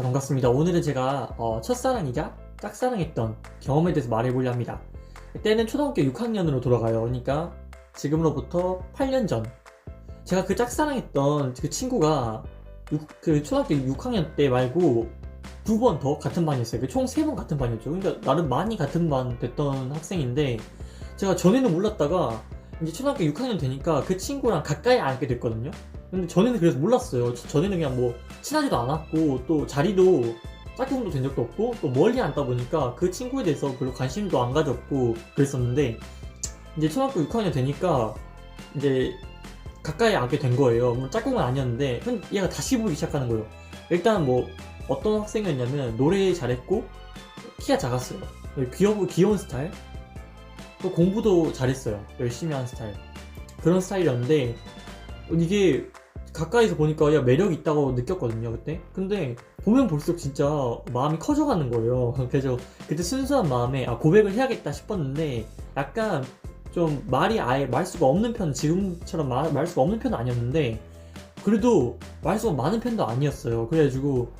자 반갑습니다. 오늘은 제가 어, 첫사랑이자 짝사랑했던 경험에 대해서 말해보려 합니다. 때는 초등학교 6학년으로 돌아가요. 그러니까 지금으로부터 8년 전 제가 그 짝사랑했던 그 친구가 육- 그 초등학교 6학년 때 말고 두 번 더 같은 반이었어요. 그총세 번 같은 반이었죠. 그러니까 나름 많이 같은 반 됐던 학생인데 제가 전에는 몰랐다가 이제 초등학교 6학년 되니까 그 친구랑 가까이 앉게 됐거든요. 근데 전에는 그래서 몰랐어요. 저- 전에는 그냥 뭐 친하지도 않았고 또 자리도 짝꿍도 된 적도 없고 또 멀리 앉다 보니까 그 친구에 대해서 별로 관심도 안 가졌고 그랬었는데 이제 초등학교 6학년 되니까 이제 가까이 앉게 된 거예요. 뭐 짝꿍은 아니었는데 근 얘가 다시 보기 시작하는 거예요. 일단 뭐 어떤 학생이었냐면 노래 잘했고 키가 작았어요. 귀여워 귀여운 스타일. 또 공부도 잘했어요. 열심히 하는 스타일. 그런 스타일이었는데 이게 가까이서 보니까 야 매력 있다고 느꼈거든요 그때. 근데 보면 볼수록 진짜 마음이 커져가는 거예요. 그래서 그때 순수한 마음에 아 고백을 해야겠다 싶었는데 약간 좀 말이 아예 말수가 없는 편 지금처럼 말, 말수가 없는 편은 아니었는데 그래도 말수가 많은 편도 아니었어요. 그래가지고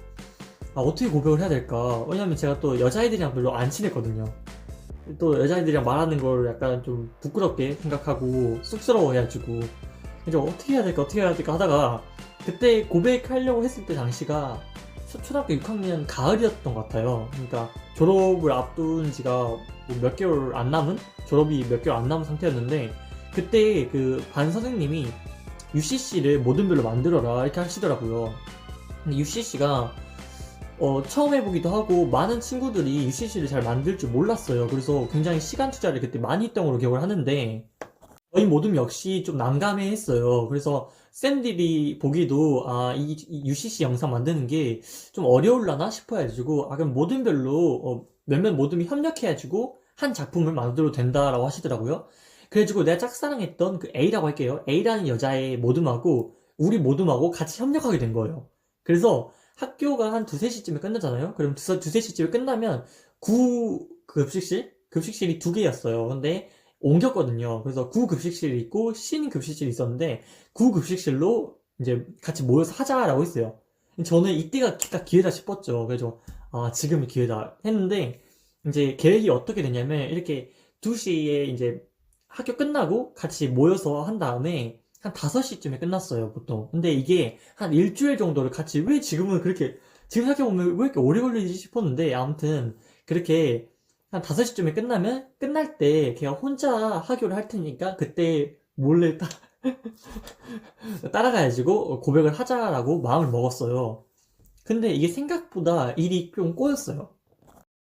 아 어떻게 고백을 해야 될까? 왜냐면 제가 또 여자애들이랑 별로 안 친했거든요. 또 여자애들이랑 말하는 걸 약간 좀 부끄럽게 생각하고 쑥스러워해가지고 이제 어떻게 해야 될까 어떻게 해야 될까 하다가 그때 고백하려고 했을 때 당시가 초- 초등학교 6학년 가을이었던 것 같아요. 그러니까 졸업을 앞둔 지가 뭐 몇 개월 안 남은 졸업이 몇 개월 안 남은 상태였는데 그때 그 반 선생님이 UCC를 모든 별로 만들어라 이렇게 하시더라고요. 근데 UCC가 어, 처음 해보기도 하고 많은 친구들이 UCC를 잘 만들 줄 몰랐어요. 그래서 굉장히 시간 투자를 그때 많이 했던 걸로 기억을 하는데 저희 모두 역시 좀 난감해했어요. 그래서 쌤들이 보기도 아, 이, 이 UCC 영상 만드는 게 좀 어려울라나 싶어가지고 아 그럼 모든별로 어, 몇몇 모둠이 협력해가지고 한 작품을 만들어도 된다라고 하시더라고요. 그래가지고 내가 짝사랑했던 그 A라고 할게요. A라는 여자의 모둠하고 우리 모둠하고 같이 협력하게 된 거예요. 그래서 학교가 한 두세 시쯤에 끝나잖아요. 그럼 두, 두세 시쯤에 끝나면 구 급식실? 급식실이 두 개였어요. 근데 옮겼거든요. 그래서 구 급식실이 있고 신 급식실이 있었는데 구 급식실로 이제 같이 모여서 하자라고 했어요. 저는 이때가 딱 기회다 싶었죠. 그래서 아 지금이 기회다 했는데 이제 계획이 어떻게 되냐면 이렇게 2시에 이제 학교 끝나고 같이 모여서 한 다음에 한 5시쯤에 끝났어요, 보통. 근데 이게 한 일주일 정도를 같이 왜 지금은 그렇게 지금 생각해보면 왜 이렇게 오래 걸리지 싶었는데 아무튼 그렇게 한 5시쯤에 끝나면 끝날 때 걔가 혼자 하교를 할 테니까 그때 몰래 따, 따라가가지고 고백을 하자라고 마음을 먹었어요. 근데 이게 생각보다 일이 좀 꼬였어요.